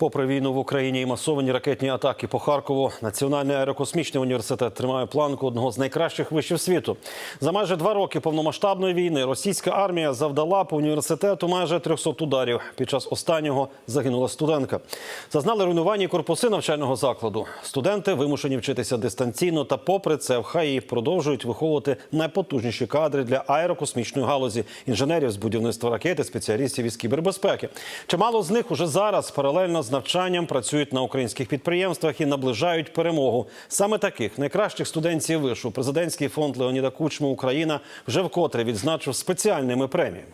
Попри війну в Україні і масовані ракетні атаки по Харкову, Національний аерокосмічний університет тримає планку одного з найкращих вишів світу. За майже два роки повномасштабної війни російська армія завдала по університету майже 300 ударів. Під час останнього загинула студентка. Зазнали руйнування корпуси навчального закладу. Студенти вимушені вчитися дистанційно, та попри це в ХАІ продовжують виховувати найпотужніші кадри для аерокосмічної галузі інженерів з будівництва ракети, спеціалістів із кібербезпеки. Чимало з них уже зараз паралельно з навчанням працюють на українських підприємствах і наближають перемогу. Саме таких найкращих студентів вишу президентський фонд Леоніда Кучми Україна вже вкотре відзначив спеціальними преміями.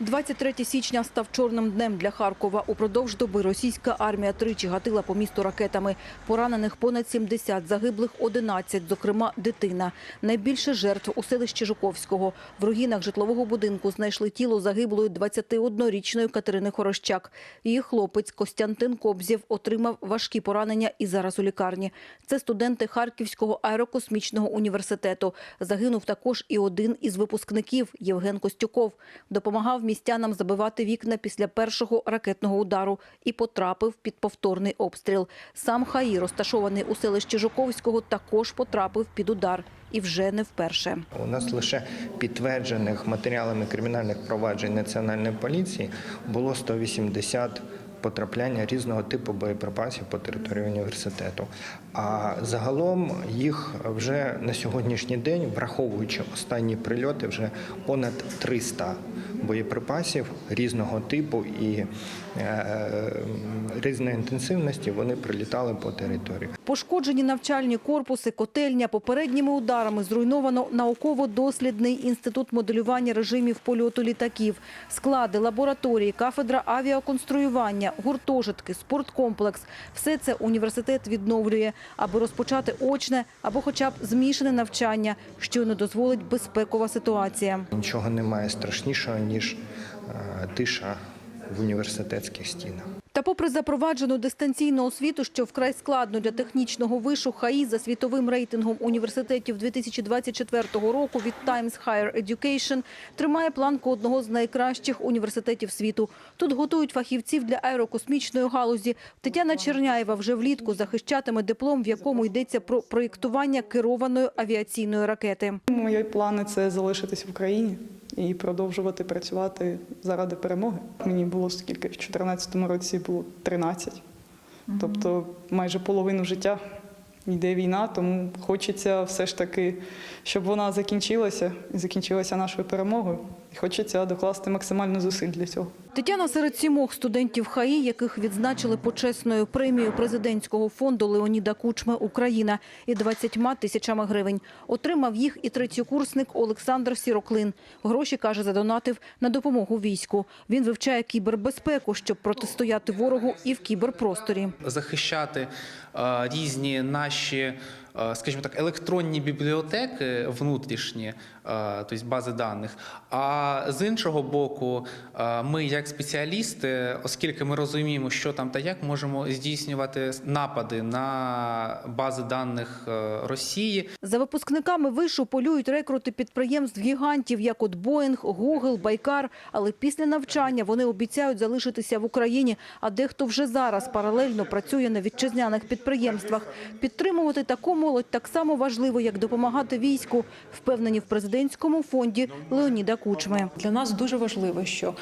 23 січня став чорним днем для Харкова. Упродовж доби російська армія тричі гатила по місту ракетами. Поранених понад 70, загиблих 11, зокрема дитина. Найбільше жертв у селищі Жуковського. В руїнах житлового будинку знайшли тіло загиблої 21-річної Катерини Хорощак. Її хлопець Костянтин Кобзєв отримав важкі поранення і зараз у лікарні. Це студенти Харківського аерокосмічного університету. Загинув також і один із випускників Євген Костюков. Допомагав містянам забивати вікна після першого ракетного удару і потрапив під повторний обстріл. Сам хаї, розташований у селищі Жуковського, також потрапив під удар. І вже не вперше. У нас лише підтверджених матеріалами кримінальних проваджень Національної поліції було 180 потрапляння різного типу боєприпасів по території університету. А загалом їх вже на сьогоднішній день, враховуючи останні прильоти, вже понад 300 боєприпасів різного типу і е, різної інтенсивності вони прилітали по території. Пошкоджені навчальні корпуси, котельня. Попередніми ударами зруйновано науково-дослідний інститут моделювання режимів польоту літаків, склади, лабораторії, кафедра авіаконструювання, гуртожитки, спорткомплекс. Все це університет відновлює, аби розпочати очне або хоча б змішане навчання, що не дозволить безпекова ситуація. Нічого немає страшнішого ніж е, тиша в університетських стінах. Та попри запроваджену дистанційну освіту, що вкрай складно для технічного вишу ХАІ за світовим рейтингом університетів 2024 року від Times Higher Education тримає планку одного з найкращих університетів світу. Тут готують фахівців для аерокосмічної галузі. Тетяна Черняєва вже влітку захищатиме диплом, в якому йдеться про проєктування керованої авіаційної ракети. Мої плани це залишитись в Україні і продовжувати працювати заради перемоги. Мені було скільки в 2014 році було 13. Тобто майже половину життя йде війна, тому хочеться все ж таки, щоб вона закінчилася і закінчилася нашою перемогою. І хочеться докласти максимально зусиль для цього. Тетяна серед сімох студентів ХАІ, яких відзначили почесною премією президентського фонду Леоніда Кучми «Україна» і 20 тисячами гривень. Отримав їх і третьокурсник Олександр Сіроклин. Гроші, каже, задонатив на допомогу війську. Він вивчає кібербезпеку, щоб протистояти ворогу і в кіберпросторі. захищати е, різні наші, скажімо так, електронні бібліотеки внутрішні, е, тобто бази даних. А з іншого боку, е, ми, як спеціалісти, оскільки ми розуміємо, що там та як, можемо здійснювати напади на бази даних е, Росії. За випускниками вишу полюють рекрути підприємств гігантів, як от Боїнг, Гугл, Байкар. Але після навчання вони обіцяють залишитися в Україні, а дехто вже зараз паралельно працює на вітчизняних підприємствах. Підтримувати таку молодь так само важливо, як допомагати війську, впевнені в президентському фонді Леоніда Кучми. Для нас дуже важливо, що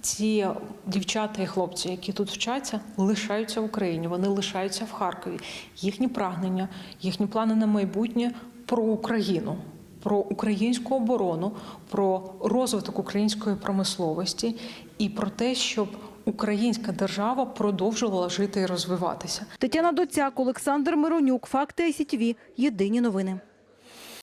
ці дівчата і хлопці, які тут вчаться, лишаються в Україні, вони лишаються в Харкові. Їхні прагнення, їхні плани на майбутнє про Україну, про українську оборону, про розвиток української промисловості і про те, щоб українська держава продовжувала жити і розвиватися. Тетяна Доцяк, Олександр Миронюк, Факти СІТВ. Єдині новини.